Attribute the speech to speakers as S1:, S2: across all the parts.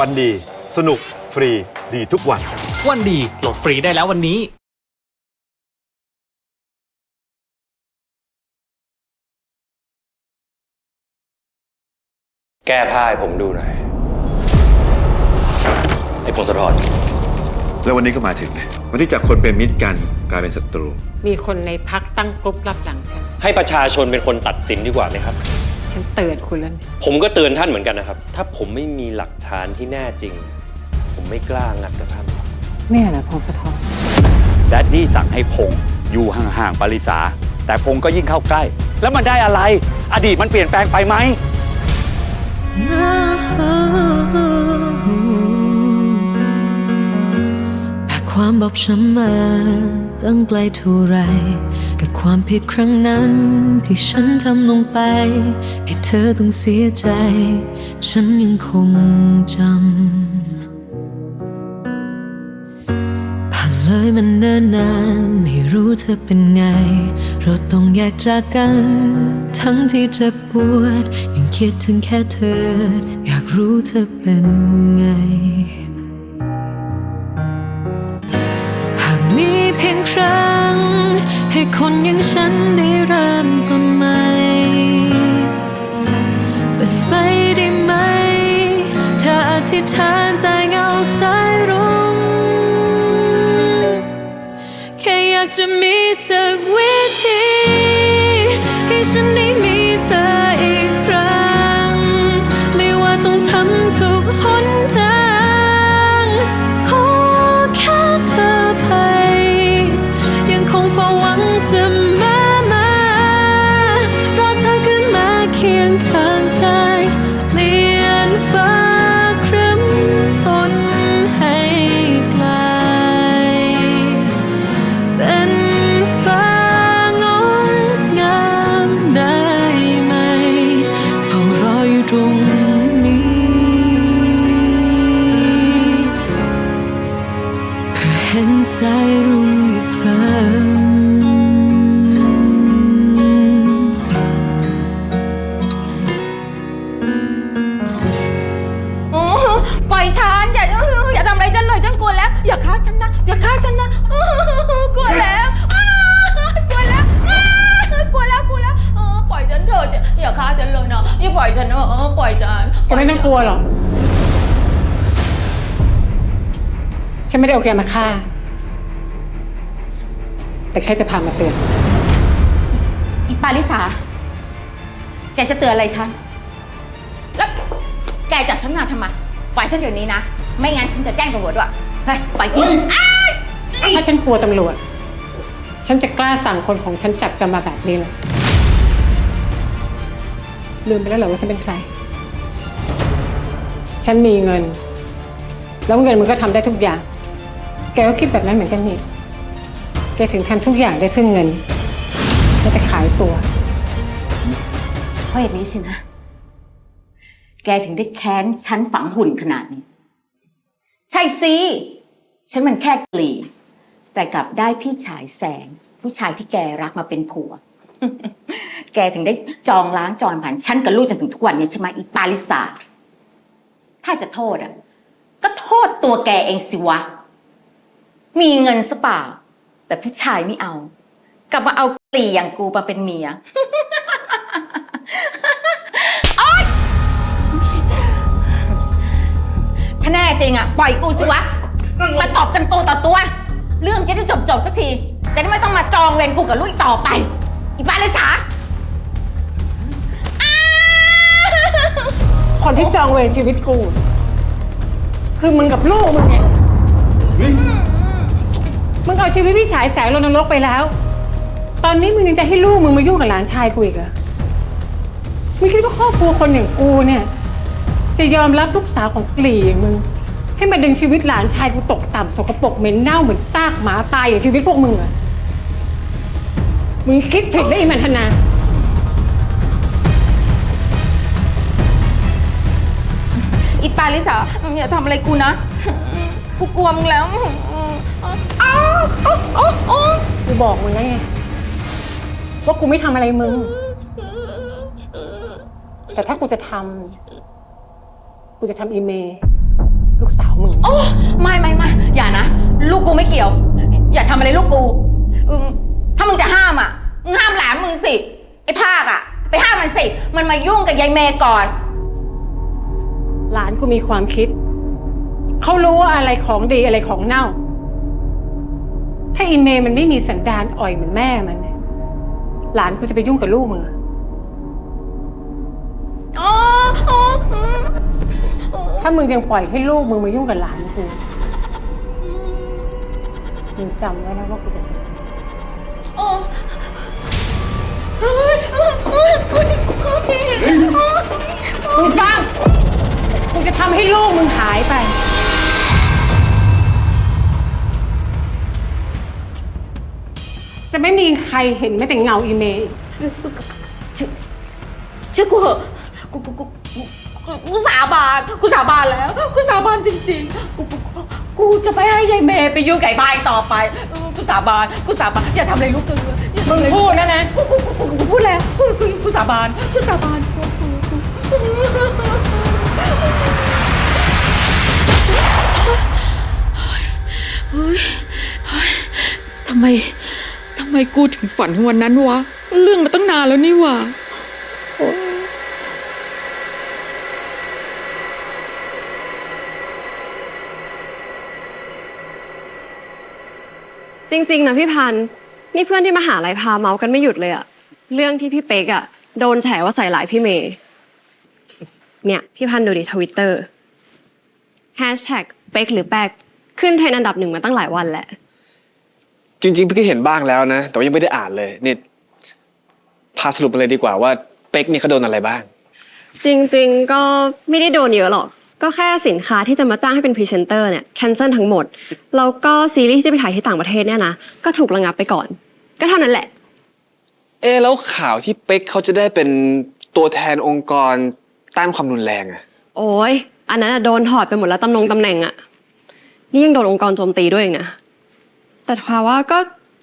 S1: วันดี สนุกฟรีดีทุกวัน
S2: วันดีโหลดฟรีได้แล้ววันนี้
S3: แก้ผ้าให้ผมดูหน่อย ไอ้พงศธร
S1: แล้ววันนี้ก็มาถึง วันที่จากคนเป็นมิตรกันกลายเป็นศัตรู
S4: มีคนในพักตั้งกรุ๊ปรับหลังฉัน
S3: ให้ประชาชนเป็นคนตัดสินดีกว่าไหมครับ
S4: ฉันเตือนคุณแล้วนะ
S3: ผมก็เตือนท่านเหมือนกันนะครับ ถ้าผมไม่มีหลักฐานที่แน่จริง ผมไม่กล้างัดกับท่านหรอก
S4: เนี่ยแหละพงศธร
S5: แดดดี้สั่งให้พงษ์อยู่ห่างๆปาริสา แต่พงษ์ก็ยิ่งเข้าใกล้ แล้วมันได้อะไร อดีตมันเปลี่ยนแปลงไปไหม
S6: แความบอบช้ำมาตั้งไกลเท่าไร กับความผิดครั้งนั้น ที่ฉันทำลงไป ให้เธอต้องเสียใจ ฉันยังคงจำ ผ่านเลยมันเนิ่นนาน ไม่รู้เธอเป็นไง เราต้องแยกจากกัน ทั้งที่เจ็บปวด ยังคิดถึงแค่เธอ อยากรู้เธอเป็นไง ครั้ง ให้คนอย่างฉันได้เริ่มต้นใหม่เป็นไปได้ไหม ถ้าอธิษฐานแต่เงาสายรุ้งแค่อยากจะมีสักวิ อย่า
S7: ฆ่าฉันนะ อย่าฆ่าฉันนะโอ้กลัวแล้วอ้ากลัวแล้วอ้ากลัวแล้วกลัวแล้วเออปล่อยฉันเถอะอย่าฆ่าฉันเลยนะอย่าปล่อยฉันเออปล่อยฉัน
S4: จะไม่ต้องกลัวหรอก ฉันไม่ได้เอาแกมาฆ่า แต่แค่จะพามาเตือน
S7: อีปาลิสา แกจะเตือนอะไรฉัน แล้วแกจับฉันมาทำไม ปล่อยฉันเดี๋ยวนี้นะ ไม่งั้นฉันจะแจ้งตำรวจด้วย ไปปล่อยกูอ้าย
S4: ถ้าฉันกลัวตำรวจ ฉันจะกล้าสั่งคนของฉันจับกันมาแบบนี้เหรอลืมไปแล้วเหรอว่าฉันเป็นใคร ฉันมีเงิน แล้วเงินมันก็ทำได้ทุกอย่าง แกก็คิดแบบนั้นเหมือนกันนี่ แกถึงทำทุกอย่างได้เพื่อเงินแกจะขายตัว
S7: เพราะเหตุนี้สินะ แกถึงได้แค้นฉันฝังหุ่นขนาดนี้ ใช่สิ ฉันมันแค่กลีแต่กลับได้พี่ชายแสง ผู้ชายที่แกรักมาเป็นผัว แกถึงได้จองล้างจองผ่านฉันกับลูกจนถึงทุกวันนี้ใช่ไหมอีปาลิสาถ้าจะโทษอะ ก็โทษตัวแกเองสิวะ มีเงินสเปล่า แต่ผู้ชายไม่เอา กลับมาเอากลีอย่างกูมาเป็นเมียถ้าแน่จริงอะ ปล่อยกูสิวะ มาตอบกันตัวต่อตัว เรื่องจะได้จบจบๆสักที จะได้ไม่ต้องมาจองเวรกูกับลูกอีกต่อไป อีบ้าเลยสา
S4: คนที่จองเวรชีวิตกู คือมึงกับลูกมึงไงมึงเอาชีวิตพี่ชายแสงลงนรกไปแล้ว ตอนนี้มึงยังจะให้ลูกมึงมายุ่งกับหลานชายกูอีกเหรอมึงคิดว่าครอบครัวคนอย่างกูเนี่ย จะยอมรับลูกสาวของกลีอย่างมึง ให้มาดึงชีวิตหลานชายกูตกต่ำสกปรกเหม็นเน่าเหมือนซากหมาตายอย่างชีวิตพวกมึงเหรอมึงคิดผิดแล้วอีมันธนา
S7: อีปาลิสาอย่าทำอะไรกูนะ กูกลัวมึงแล้วอ้าวอ้าวอ้าวอ้าว
S4: กูบอกมึงแล้วไงว่ากูไม่ทำอะไรมึง แต่ถ้ากูจะทำกูจะทำอีเมล ลูกสาวมึง
S7: โอ้ไม่ไม่ไม่อย่านะ ลูกกูไม่เกี่ยว อย่าทำอะไรลูกกูอืมถ้ามึงจะห้ามอะ มึงห้ามหลานมึงสิ ไอ้ภาคอะ ไปห้ามมันสิ มันมายุ่งกับยายเมย์ก่อน
S4: หลานกูมีความคิด เขารู้ว่าอะไรของดีอะไรของเน่า ถ้าอินเมย์มันไม่มีสันดานอ่อยเหมือนแม่มันเนี่ยหลานกูจะไปยุ่งกับลูกมึงเหรอ
S7: อ๋ออ๋ออืม
S4: ถ้ามึงยังปล่อยให้ลูกมึงมายุ่งกับหลานกูมึงจำไว้นะว่ากูจะ
S7: อ๋อ
S4: มึงฟังกูจะทำให้ลูกมึงหายไป จะไม่มีใครเห็นแม้แต่เงาอีเมย์
S7: ชื่อชื่อกูเหอะกูกูกู กูกูกูสาบาน กูสาบานแล้ว กูสาบานจริงๆ กูกูกูจะไม่ให้ยายเมย์ไปยุ่งไก่บายต่อไปเออกูสาบาน กูสาบาน อย่าทำอะไรลูกกูเลยอย่าทำอะไร
S4: มึงพูดแล้วนะ
S7: กูกูกูกูกูพูดแล้ว กูกูกูสาบาน กูสาบานกูกูกู
S8: ทำไม ทำไมกูถึงฝันถึงวันนั้นวะ เรื่องมาตั้งนานแล้วนี่หว่า
S9: จริงๆนะพี่พันธุ์นี่เพื่อนที่มหาลัยพาเมาส์กันไม่หยุดเลยอะเรื่องที่พี่เป๊กอะโดนแฉว่าใส่หลายพี่เมย์เนี่ยพี่พันธุ์ดูดิทวิตเตอร์แฮชแท็กเป๊กหรือแป๊กขึ้นเทรนด์อันดับหนึ่งมาตั้งหลายวันแล้ว
S10: จริงๆพี่ก็เห็นบ้างแล้วนะ แต่ว่ายังไม่ได้อ่านเลยนี่พาสรุปมาเลยดีกว่าว่าเป็กนี่เขาโดนอะไรบ้าง
S9: จริง ๆ ก็ไม่ได้โดนเยอะหรอก ก็แค่สินค้าที่จะมาจ้างให้เป็นพรีเซนเตอร์เนี่ยแคนเซิลทั้งหมด แล้วก็ซีรีส์ที่จะไปถ่ายที่ต่างประเทศเนี่ยนะก็ถูกระงับไปก่อน ก็เท่านั้นแหละ
S10: เอะแล้วข่าวที่เป็กเขาจะได้เป็นตัวแทนองค์กรต้านความรุนแรงอะ
S9: โอ้ยอันนั้นอะโดนถอดไปหมดแล้วตำแหน่งตำแหน่งอะนี่ยังโดนองค์กรโจมตีด้วยเองนะแต่ทว่าว่าก็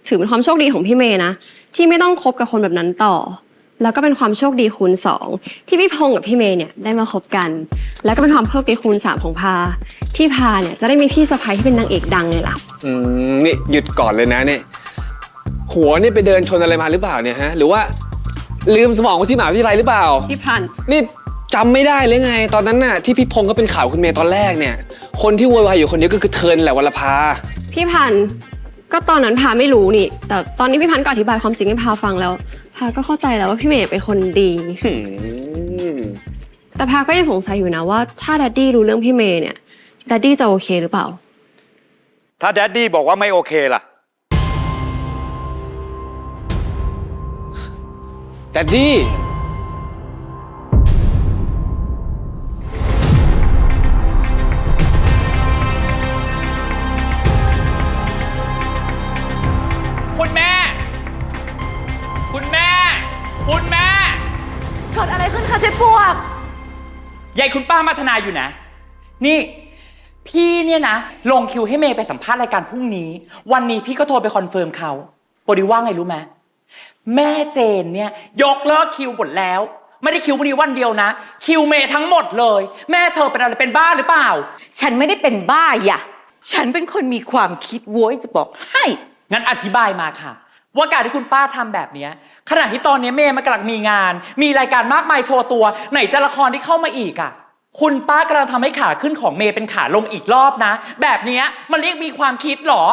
S9: ถือเป็นความโชคดีของพี่เมย์นะที่ไม่ต้องคบกับคนแบบนั้นต่อ แล้วก็เป็นความโชคดีคูณสองที่พี่พงษ์กับพี่เมย์เนี่ยได้มาคบกัน แล้วก็เป็นความโชคดีคูณสามของพา ที่พาเนี่ยจะได้มีพี่สะใภ้ที่เป็นนางเอกดังเลยล่ะ
S10: อืมนี่หยุดก่อนเลยนะเนี่ยหัวนี่ไปเดินชนอะไรมาหรือเปล่าเนี่ยฮะ หรือว่าลืมสมองไว้ที่มหาวิทยาลัยหรือเปล่า
S9: พี่พันธุ์
S10: นี่จำไม่ได้เลยไง ตอนนั้นน่ะที่พี่พงศ์ก็เป็นข่าวคุณเมย์ตอนแรกเนี่ย คนที่โวยวายอยู่คนเดียวก็คือเทิร์นแหละวรภา
S9: พี่พันธุ์ก็ตอนนั้นพาไม่รู้นี่ แต่ตอนนี้พี่พันธุ์ก็อธิบายความจริงให้พาฟังแล้ว พาก็เข้าใจแล้วว่าพี่เมย์เป็นคนดี
S10: อืม
S9: แต่พาก็ยังสงสัยอยู่นะว่าถ้าดัดดี้รู้เรื่องพี่เมย์เนี่ยดัดดี้จะโอเคหรือเปล่า
S5: ถ้าแดดดี้บอกว่าไม่โอเคล่ะ
S10: แต่ดี
S2: ยายคุณป้ามัทนาอยู่นะ นี่ พี่เนี่ยนะ ลงคิวให้เมย์ไปสัมภาษณ์รายการพรุ่งนี้ วันนี้พี่ก็โทรไปคอนเฟิร์มเขาโปรดิวว่าไงรู้ไหมแม่เจนเนี่ย ยกเลิกคิวหมดแล้ว ไม่ได้คิววันนี้วันเดียวนะ คิวเมย์ทั้งหมดเลย แม่เธอเป็นอะไรเป็นบ้าหรือเปล่า
S7: ฉันไม่ได้เป็นบ้าอย่ะ ฉันเป็นคนมีความคิดโว้ยจะบอกให้
S2: งั้นอธิบายมาค่ะ ว่าการที่คุณป้าทำแบบเนี้ยขณะที่ตอนนี้เมย์มันกำลังมีงาน มีรายการมากมายโชว์ตัว ไหนจะละครที่เข้ามาอีกอะ คุณป้ากำลังทำให้ขาขึ้นของเมย์เป็นขาลงอีกรอบนะ แบบเนี้ยมันเรียกมีความคิดเหรอ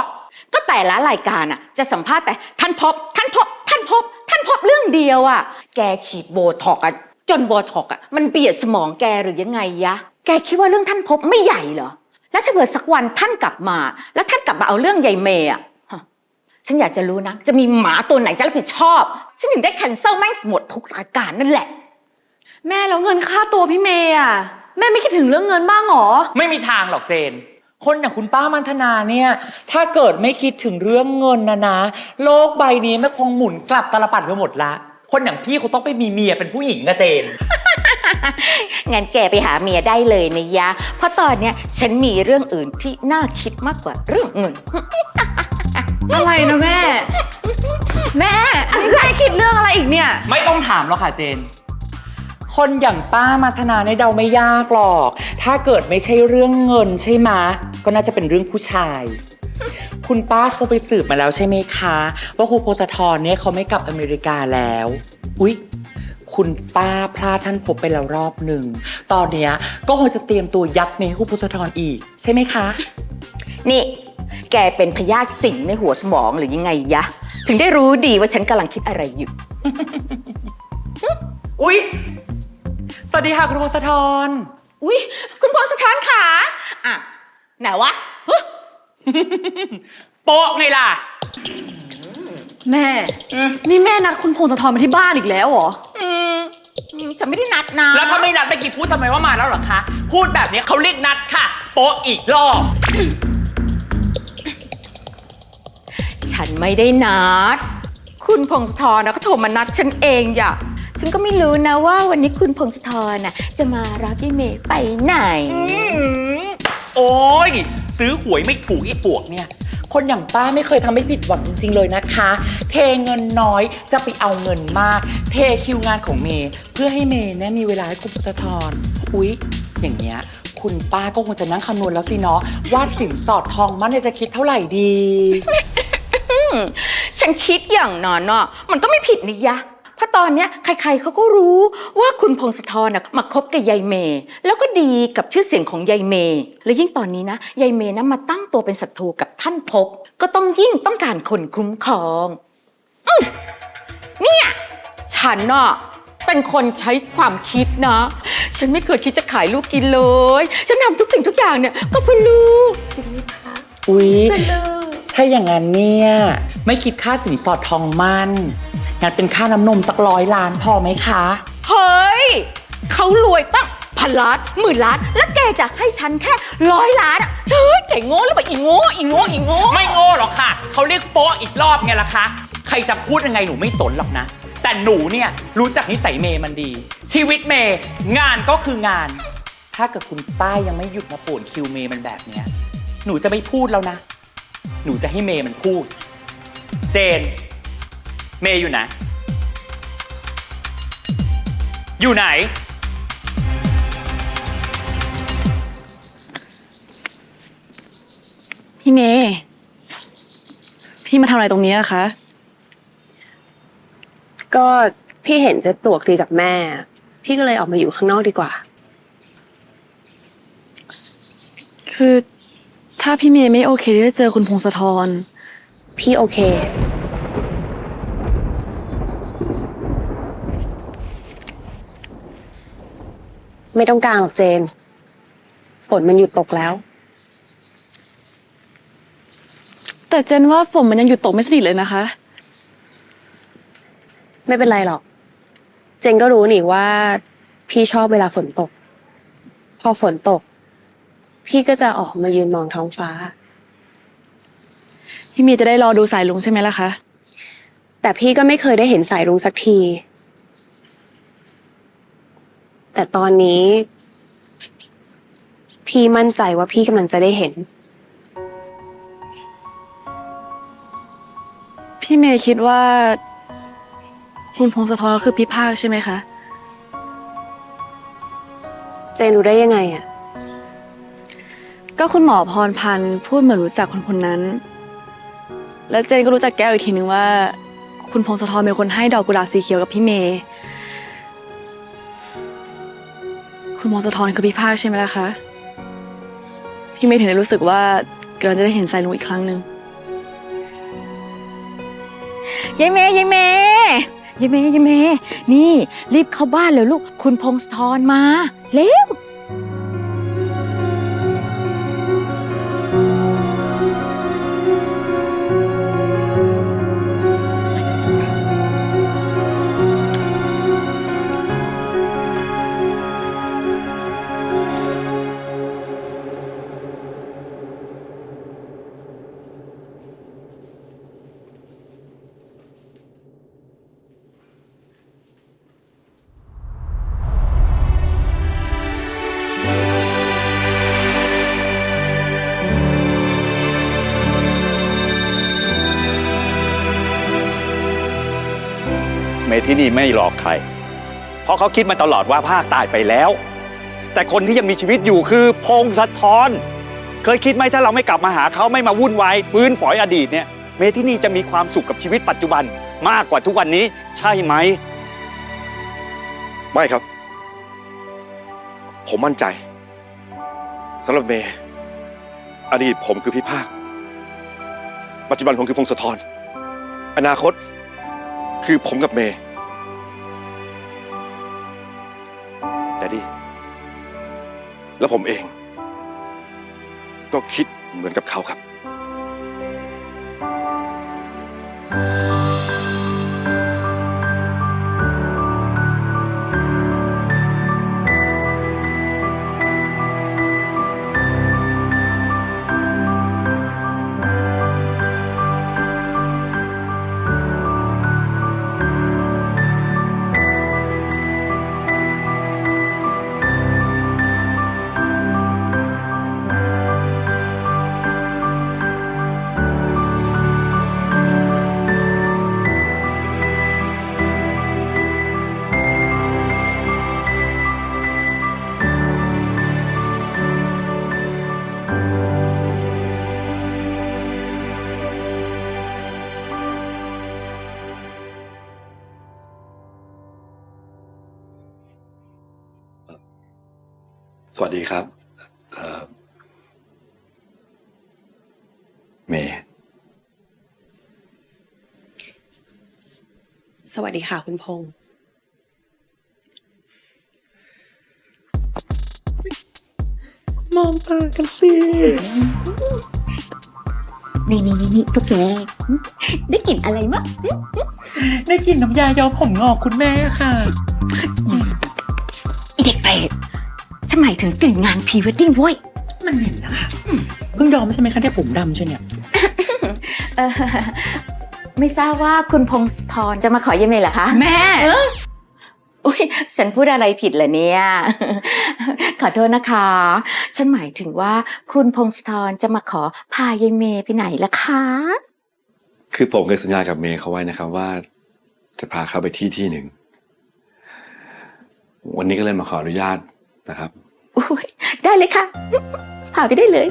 S7: ก็แต่ละรายการอะ จะสัมภาษณ์แต่ท่านพบ ท่านพบ ท่านพบ ท่านพบเรื่องเดียวอะ แกฉีดโบท็อกอะจนโบท็อกอะมันเบียดสมองแกหรือยังไงยะ แกคิดว่าเรื่องท่านพบไม่ใหญ่เหรอ แล้วถ้าเกิดสักวันท่านกลับมา แล้วท่านกลับมาเอาเรื่องใหญ่เมย์อะฮะ ฉันอยากจะรู้นะ จะมีหมาตัวไหนจะรับผิดชอบ ฉันถึงได้แคนเซิลแม่งหมดทุกรายการนั่นแหละ
S8: แม่แล้วเงินค่าตัวพี่เมย์อะ แม่ไม่คิดถึงเรื่องเงินบ้างหรอ
S2: ไม่มีทางหรอกเจน คนอย่างคุณป้ามันธนาเนี่ย ถ้าเกิดไม่คิดถึงเรื่องเงินนะนะ โลกใบนี้ไม่คงหมุนกลับตาลปัดไปหมดละ คนอย่างพี่เขาต้องไปมีเมียเป็นผู้หญิงนะเจน
S7: งั้นแกไปหาเมียได้เลยนะยะ เพราะตอนเนี้ยฉันมีเรื่องอื่นที่น่าคิดมากกว่าเรื่องเงิน
S8: อะไรนะแม่ แม่อันนี้แม่คิดเรื่องอะไรอีกเนี่ย
S2: ไม่ต้องถามหรอกค่ะเจน คนอย่างป้ามาธนาในยเดาไม่ยากหรอก ถ้าเกิดไม่ใช่เรื่องเงินใช่ไหมะก็น่าจะเป็นเรื่องผู้ชาย คุณป้าเขาไปสืบมาแล้วใช่ไหมคะ ว่าครูโพสทรเนี่ยเขาไม่กลับอเมริกาแล้ว อุ๊ย คุณป้าพลาดท่านพบไปแล้วรอบหนึ่ง ตอนเนี้ยก็คงจะเตรียมตัวยัดเมย์ครูโพสทรอีก ใช่ไหมคะ
S7: นี่ แกเป็นพยาธิสิงในหัวสมองหรือยังไงยะ ถึงได้รู้ดีว่าฉันกำลังคิดอะไรอยู่
S2: อุ๊ย สวัสดีค่ะคุณโพสทร
S7: อุ๊ย คุณพงศธรขาอะไหนวะฮะ
S2: โป๊ะไงล่ะ
S11: แม่ นี่แม่นัดคุณพงศธรมาที่บ้านอีกแล้วเหรอ
S7: อืมอืมจะไม่ได้นัดนะ
S2: แล้วถ้าไม่นัดไปกี่พูดทำไมว่ามาแล้วเหรอคะ พูดแบบนี้เขาเรียกนัดค่ะ โป๊ะอีกรอบ
S7: ฉันไม่ได้นัด คุณพงศธรนะเขาโทรมานัดฉันเองอย่าฉันก็ไม่รู้นะว่าวันนี้คุณพงศธรน่ะจะมารับยี่เมย์ไปไหน
S2: โอ้ย ซื้อหวยไม่ถูกไอ้ปวกเนี่ย คนอย่างป้าไม่เคยทำให้ผิดหวังจริง ๆ เลยนะคะ เทเงินน้อยจะไปเอาเงินมาก เทคิวงานของเมย์เพื่อให้เมย์เนี่ยมีเวลาให้คุณพุทธทรอุ๊ย อย่างเงี้ย คุณป้าก็คงจะนั่งคำนวณแล้วสิเนาะว่าสินสอดทองมันเนี่ยจะคิดเท่าไหร่ดี
S7: ฉันคิดอย่างนั้นน่ะมันก็ไม่ผิดนี่ยะ เพราะตอนเนี้ยใครๆเขาก็รู้ว่าคุณพงศธรน่ะมาคบกับยายเมย์แล้วก็ดีกับชื่อเสียงของยายเมย์และยิ่งตอนนี้นะยายเมย์นะมาตั้งตัวเป็นศัตรูกับท่านพบ ก็ต้องยิ่งต้องการคนคุ้มครองอืมเนี่ยฉันน่ะเป็นคนใช้ความคิดนะ ฉันไม่เคยคิดจะขายลูกกินเลย ฉันทำทุกสิ่งทุกอย่างเนี่ยก็เพื่อลูกจริงไหมคะ
S2: อุ๊ย
S7: เพื่อลูก
S2: ถ้าอย่างนั้นเนี่ย ไม่คิดค่าสินสอดทองมั่นงั้นเป็นค่าน้ำนมสักร้อยล้านพอไหมคะ
S7: เฮ้ย เขารวยตั้งพันล้านหมื่นล้าน แล้วแกจะให้ฉันแค่ร้อยล้านอะเฮ้ยแกโง่หรือเปล่าอีโง่อีโง่อีโง่
S2: ไม่โง่หรอกค่ะ เขาเรียกโป๊ะอีกรอบไงล่ะคะ ใครจะพูดยังไงหนูไม่สนหรอกนะ แต่หนูเนี่ยรู้จักนิสัยเมย์มันดี ชีวิตเมย์งานก็คืองาน ถ้าเกิดคุณป้ายังไม่หยุดมาป่วนคิวเมย์มันแบบเนี้ย หนูจะไม่พูดแล้วนะ หนูจะให้เมย์มันพูด เจน เมย์อยู่ไหน อยู่ไหน
S11: พี่เมย์พี่มาทำอะไรตรงนี้อะคะ
S8: ก็พี่เห็นเจ๊ปลวกตีกับแม่ พี่ก็เลยออกมาอยู่ข้างนอกดีกว่า
S11: คือ ถ้าพี่เมย์ไม่โอเคที่จะเจอคุณพงศธร
S8: พี่โอเค ไม่ต้องกลางหรอกเจน ฝนมันหยุดตกแล้ว
S11: แต่เจนว่าฝนมันยังหยุดตกไม่สนิทเลยนะคะ
S8: ไม่เป็นไรหรอก เจนก็รู้นี่ว่า พี่ชอบเวลาฝนตก พอฝนตก พี่ก็จะออกมายืนมองท้องฟ้า
S11: พี่เมย์จะได้รอดูสายลุงใช่ไหมล่ะคะ
S8: แต่พี่ก็ไม่เคยได้เห็นสายรุ้งสักที แต่ตอนนี้ พี่มั่นใจว่าพี่กำลังจะได้เห็น
S11: พี่เมย์คิดว่า คุณพงศธรคือพี่ภาคใช่ไหมคะ
S8: เจนรู้ได้ยังไงอะ
S11: ก็คุณหมอพรพันธ์พูดเหมือนรู้จักคนคนนั้น แล้วเจนก็รู้จักแก้วอีกทีนึงว่า คุณพงศธรเป็นคนให้ดอกกุหลาบสีเขียวกับพี่เมย์คุณพงศธรคือพี่ภาคใช่ไหมล่ะคะ พี่เมย์ถึงได้รู้สึกว่ากำลังจะได้เห็นสายลุงอีกครั้งหนึ่ง
S7: ยายเมย์ยายเมย์ยายเมย์ยายเมย์นี่ รีบเข้าบ้านเลยลูก คุณพงศธรมา เร็ว
S5: เมที่นี่ไม่หลอกใคร เพราะเขาคิดมาตลอดว่าภาคตายไปแล้ว แต่คนที่ยังมีชีวิตอยู่คือพงศธรเคยคิดไหมถ้าเราไม่กลับมาหาเขาไม่มาวุ่นวายฟื้นฝอยอดีตเนี่ย เมที่นี่จะมีความสุขกับชีวิตปัจจุบันมากกว่าทุกวันนี้ ใช่ไหม
S1: ไม่ครับ ผมมั่นใจสำหรับเมย์อดีตผมคือพิภาค ปัจจุบันผมคือพงศธรอนาคต คือผมกับเมย์แดดดี้แล้วผมเอง ก็คิดเหมือนกับเขาครับ สวัสดีครับเอ่อเมย์
S12: สวัสดีค่ะคุณพงษ์
S2: มองตากันสิ
S7: นี่นี่นี่นี่พวกแกได้กลิ่นอะไรมั้ง
S2: ได้กลินน้ำยาย้อมผมงอกคุณแม่ค่ะ
S7: หมายถึงกลิ่นงานพรีเวดดิ้งเว้ย
S2: มันเหม็นนะคะเพิ่งย้อมใช่ไหมคะที่ผมดำใช่เนี่ย
S7: เออไม่ทราบว่าคุณพงศธรจะมาขอเยี่ยมเมย์เหรอคะ
S4: แม่
S7: อุ้ยฉันพูดอะไรผิดเหรอเนี่ย ขอโทษนะคะ ฉันหมายถึงว่าคุณพงศธรจะมาขอพายายเมย์ไปไหนล่ะคะ
S1: คือผมเคยสัญญากับเมย์เขาไว้นะครับว่า จะพาเขาไปที่ที่หนึ่ง วันนี้ก็เลยมาขออนุญาตนะครับ
S7: อุ้ย ได้เลยค่ะพาไปได้เลย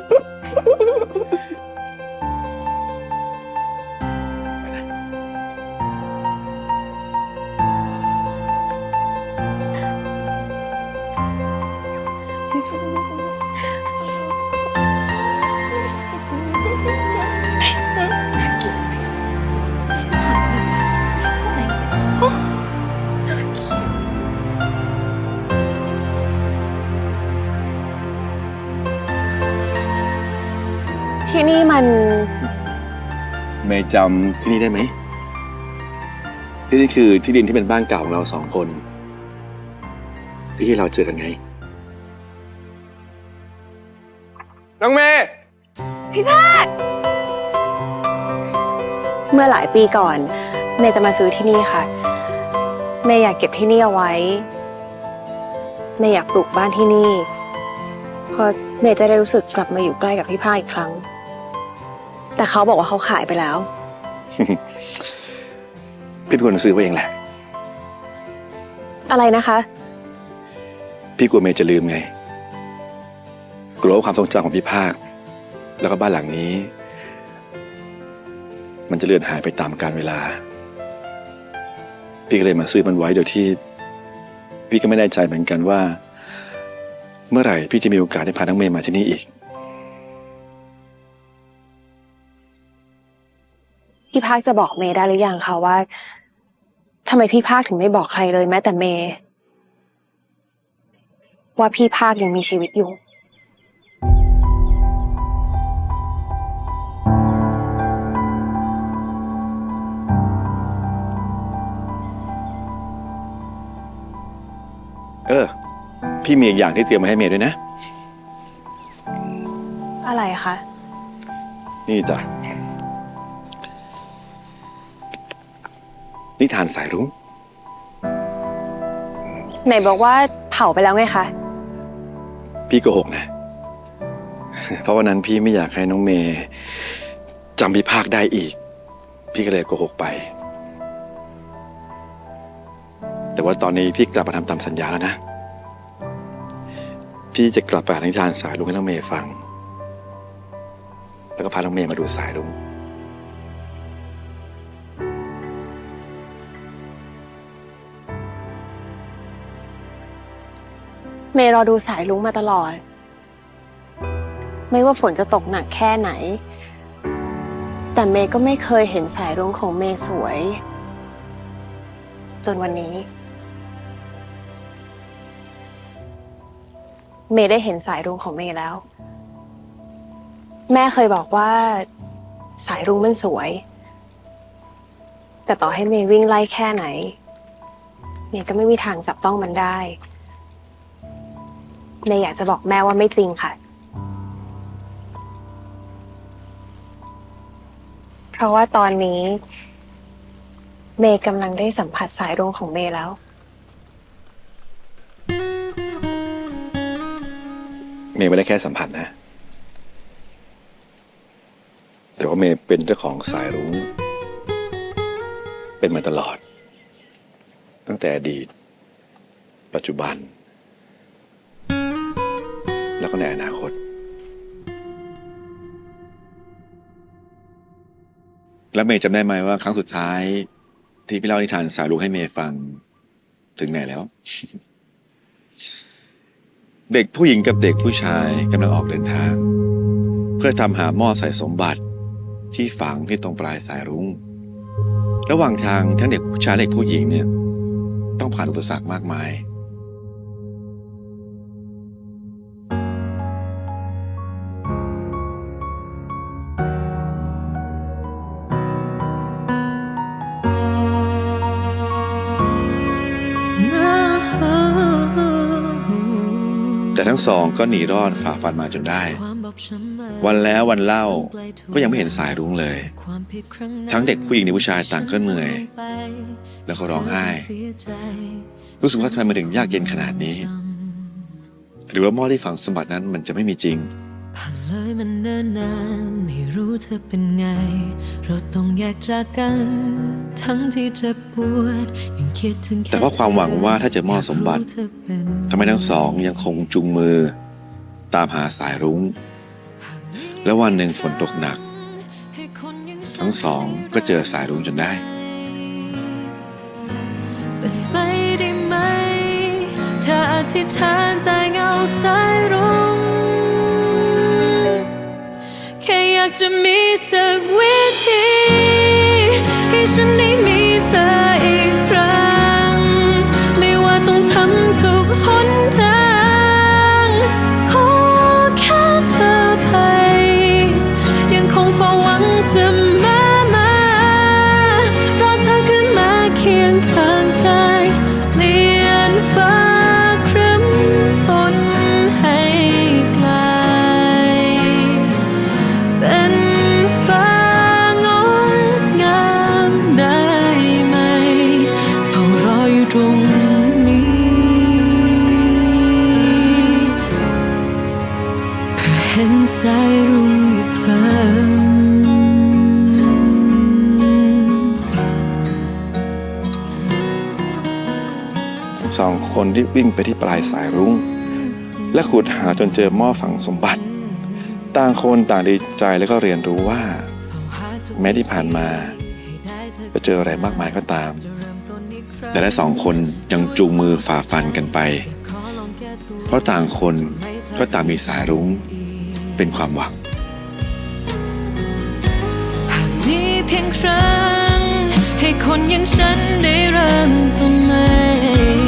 S8: ที่นี่มัน
S1: เมย์จำที่นี่ได้ไหม ที่นี่คือที่ดินที่เป็นบ้านเก่าของเราสองคน ที่เราเจอกันไง
S10: น้องเมย์
S8: เมื่อหลายปีก่อน เมย์จะมาซื้อที่นี่ค่ะ เมย์อยากเก็บที่นี่เอาไว้ เมย์อยากปลูกบ้านที่นี่ เพราะเมย์จะได้รู้สึกกลับมาอยู่ใกล้กับพี่พาอีกครั้ง แต่เขาบอกว่าเขาขายไปแล้ว
S1: พี่เป็นคนซื้อไว้เองแหละ
S8: อะไรนะคะ
S1: พี่กลัวเมย์จะลืมไง กลัวว่าความทรงจำของพี่ภาค แล้วก็บ้านหลังนี้ มันจะเลือนหายไปตามกาลเวลา พี่ก็เลยมาซื้อมันไว้โดยที่ พี่ก็ไม่แน่ใจเหมือนกันว่า เมื่อไหร่พี่จะมีโอกาสได้พาน้องเมย์มาที่นี่อีก
S8: พี่ภาคจะบอกเมย์ได้หรือยังคะว่าทำไมพี่ภาคถึงไม่บอกใครเลยแม้แต่เมย์ว่าพี่ภาคยังมีชีวิตอยู่
S1: เออ พี่มีอีกอย่างที่เตรียมมาให้เมย์ด้วยนะ
S8: อะไรคะ
S1: นี่จ้ะ นิทานสายรุ้ง
S8: ไหนบอกว่าเผาไปแล้วไงคะ
S1: พี่โกหกนะ เพราะวันนั้นพี่ไม่อยากให้น้องเมย์จำพี่ภาคได้อีก พี่ก็เลยโกหกไป แต่ว่าตอนนี้พี่กลับมาทำตามสัญญาแล้วนะ พี่จะกลับไปอ่านนิทานสายลุงให้น้องเมย์ฟัง แล้วก็พาน้องเมย์มาดูสายลุง
S8: เมย์รอดูสายลุงมาตลอด ไม่ว่าฝนจะตกหนักแค่ไหน แต่เมย์ก็ไม่เคยเห็นสายรุ้งของเมย์สวย จนวันนี้ เมย์ได้เห็นสายรุ้งของเมย์แล้ว แม่เคยบอกว่า สายรุ้งมันสวย แต่ต่อให้เมย์วิ่งไล่แค่ไหน เมย์ก็ไม่มีทางจับต้องมันได้ เมย์อยากจะบอกแม่ว่าไม่จริงค่ะ เพราะว่าตอนนี้ เมย์กำลังได้สัมผัสสายรุ้งของเมย์แล้ว
S1: เมย์ไม่ได้แค่สัมผัสนะ แต่ว่าเมย์เป็นเจ้าของสายรุ้ง เป็นมาตลอด ตั้งแต่อดีต ปัจจุบัน แล้วก็ในอนาคต แล้วเมย์จำได้ไหมว่าครั้งสุดท้าย ที่พี่เล่านิทานสายรุ้งให้เมย์ฟังถึงไหนแล้ว เด็กผู้หญิงกับเด็กผู้ชายกำลังออกเดินทาง เพื่อทำหาหม้อใส่สมบัติที่ฝังที่ตรงปลายสายรุ้ง ระหว่างทางทั้งเด็กผู้ชายและเด็กผู้หญิงเนี่ย ต้องผ่านอุปสรรคมากมาย องก็หนีรอดฝ่าฟันมาจนได้ วันแล้ววันเล่าก็ยังไม่เห็นสายรุ้งเลย ทั้งเด็กผู้หญิงในผู้ชายต่างก็เหนื่อย แล้วก็ร้องไห้ รู้สึกว่าทำไมมันถึงยากเย็นขนาดนี้ หรือว่าหม้อที่ฝังสมบัตินั้นมันจะไม่มีจริง
S6: เลยมันเนิ่นนานไม่รู้เธอเป็นไง เราต้องแยกจากกัน ทั้งที่เจ็บปวดยังคิดถึง
S1: แต่ว่าความหวังว่าถ้าเจอหม้อสมบัติทำไมทั้งสองยังคงจูงมือ ตามหาสายรุ้ง แล้ววันหนึ่งฝนตกหนัก ทั้งสองก็เจอสายรุ้งจนได้
S6: เป็นไปได้ไหมถ้าอธิษฐานแต่เงาสายรุ้งากจะมีสักวิธีให้ฉันได้มีเธออีกครั้ง ไม่ว่าต้องทำทุกหนทาง ขอแค่เธอไป ยังคงเฝ้าหวังเสมอ องคน
S1: ที่วิ่งไปที่ปลายสายรุ้ง และขุดหาจนเจอหม้อฝังสมบัติ ต่างคนต่างดีใจแล้วก็เรียนรู้ว่า แม้ที่ผ่านมาจะเจออะไรมากมายก็ตาม แต่และสองคนยังจูงมือฝ่าฟันกันไป เพราะต่างคนก็ต่างมีสายรุ้งเป็นความหวัง
S6: หากมีเพียงครั้ง ให้คนอย่างฉันได้เริ่มต้นใหม่